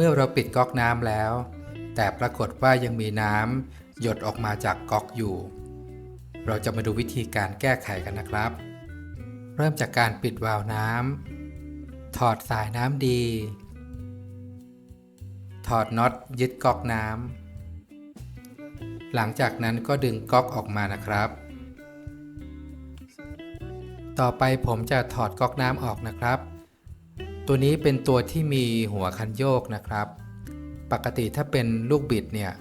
เมื่อเราปิดก๊อกน้ำแล้ว แต่ปรากฏว่ายังมีน้ำหยดออกมาจากก๊อกอยู่ เราจะมาดูวิธีการแก้ไขกันนะครับ เริ่มจากการปิดวาล์วน้ำถอดสายน้ำดี ถอดน็อตยึดก๊อกน้ำหลังจากนั้นก็ดึงก๊อกออกมานะครับ ต่อไปผมจะถอดก๊อกน้ำออกนะครับ ตัวนี้เป็นตัวที่มีหัวคันโยกนะครับ ปกติถ้าเป็นลูกบิดเนี่ย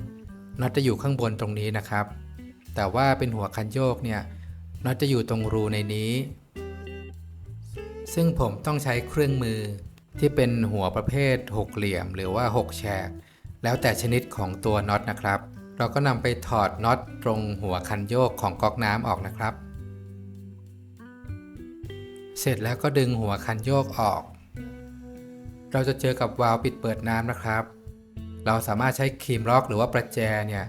น็อตจะอยู่ข้างบนตรงนี้นะครับ แต่ว่าเป็นหัวคันโยกเนี่ยน็อตจะอยู่ตรงรูในนี้ ซึ่งผมต้องใช้เครื่องมือที่เป็นหัวประเภทหกเหลี่ยมหรือว่าหกแฉก แล้วแต่ชนิดของตัวน็อตนะครับ เราก็นำไปถอดน็อตตรงหัวคันโยกของก๊อกน้ำออกนะครับ เสร็จแล้วก็ดึงหัวคันโยกออก เราจะเจอกับวาล์วปิดเปิดน้ำนะครับ เราสามารถใช้ครีมล็อกหรือว่าประแจเนี่ย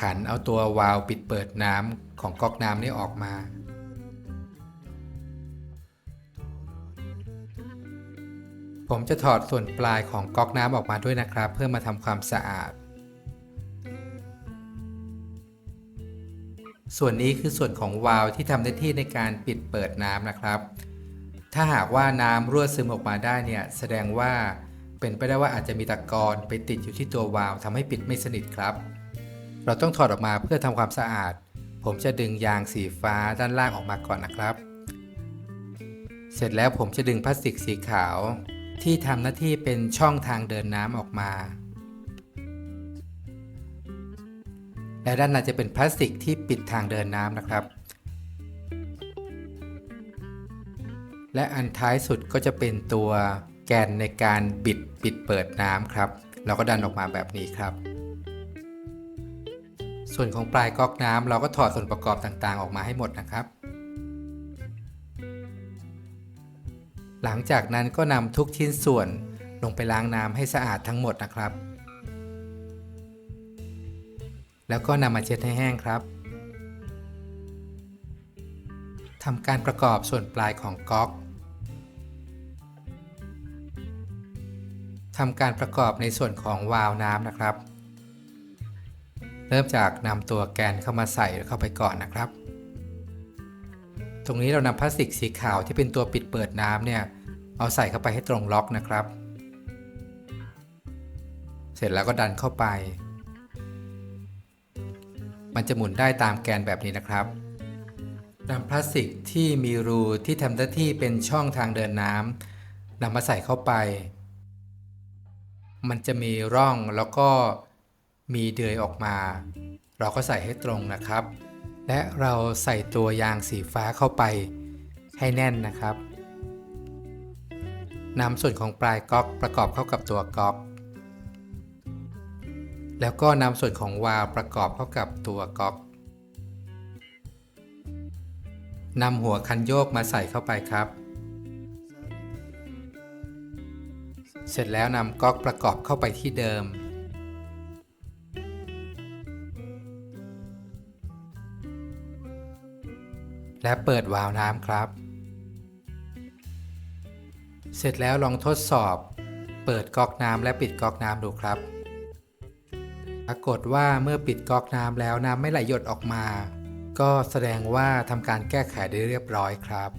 ขันเอาตัววาล์วปิดเปิดน้ำของก๊อกน้ำนี้ออกมาผมจะถอดส่วนปลายของก๊อกน้ำออกมาด้วยนะครับ เพื่อมาทำความสะอาด ส่วนนี้คือส่วนของวาล์วที่ทำหน้าที่ในการปิดเปิดน้ำนะครับ ถ้าหากว่าน้ำรั่วซึมออกมาได้เนี่ยแสดงว่าเป็นไปได้ว่าอาจจะมีตะกอนไปติดอยู่ที่ตัววาล์วทำให้ปิดไม่สนิทครับ เราต้องถอดออกมาเพื่อทำความสะอาด ผมจะดึงยางสีฟ้าด้านล่างออกมาก่อนนะครับ เสร็จแล้วผมจะดึงพลาสติกสีขาว ที่ทำหน้าที่เป็นช่องทางเดินน้ำออกมา และด้านในจะเป็นพลาสติกที่ปิดทางเดินน้ำนะครับ และอันท้ายสุดก็จะเป็นตัวแกนในการบิดปิดเปิดน้ำครับ เราก็ดันออกมาแบบนี้ครับ ส่วนของปลายก๊อกน้ำเราก็ถอดส่วนประกอบต่างๆ ออกมาให้หมดนะครับ หลังจากนั้นก็นำทุกชิ้นส่วนลงไปล้างน้ำให้สะอาดทั้งหมดนะครับ แล้วก็นำมาเช็ดให้แห้งครับทำการประกอบส่วนปลายของก๊อก ทำการประกอบในส่วนของวาล์วน้ำนะครับ เริ่มจากนำตัวแกนเข้ามาใส่เข้าไปก่อนนะครับ ตรงนี้เรานำพลาสติกสีขาวที่เป็นตัวปิดเปิดน้ำเนี่ยเอาใส่เข้าไปให้ตรงล็อกนะครับ เสร็จแล้วก็ดันเข้าไป มันจะหมุนได้ตามแกนแบบนี้นะครับนำพลาสติกที่มีรูที่ทำหน้าที่เป็นช่องทางเดินน้ำนำมาใส่เข้าไป มันจะมีร่องแล้วก็มีเดือยออกมา เราก็ใส่ให้ตรงนะครับ และเราใส่ตัวยางสีฟ้าเข้าไปให้แน่นนะครับนำส่วนของปลายก๊อกประกอบเข้ากับตัวก๊อก แล้วก็นำส่วนของวาล์วประกอบเข้ากับตัวก๊อกนำหัวคันโยกมาใส่เข้าไปครับ เสร็จแล้วนำก๊อกประกอบเข้าไปที่เดิม และเปิดวาล์วน้ำครับ เสร็จแล้วลองทดสอบ เปิดก๊อกน้ำและปิดก๊อกน้ำดูครับ ปรากฏว่าเมื่อปิดก๊อกน้ำแล้วน้ำไม่ไหลหยดออกมา ก็แสดงว่าทำการแก้ไขได้เรียบร้อยครับ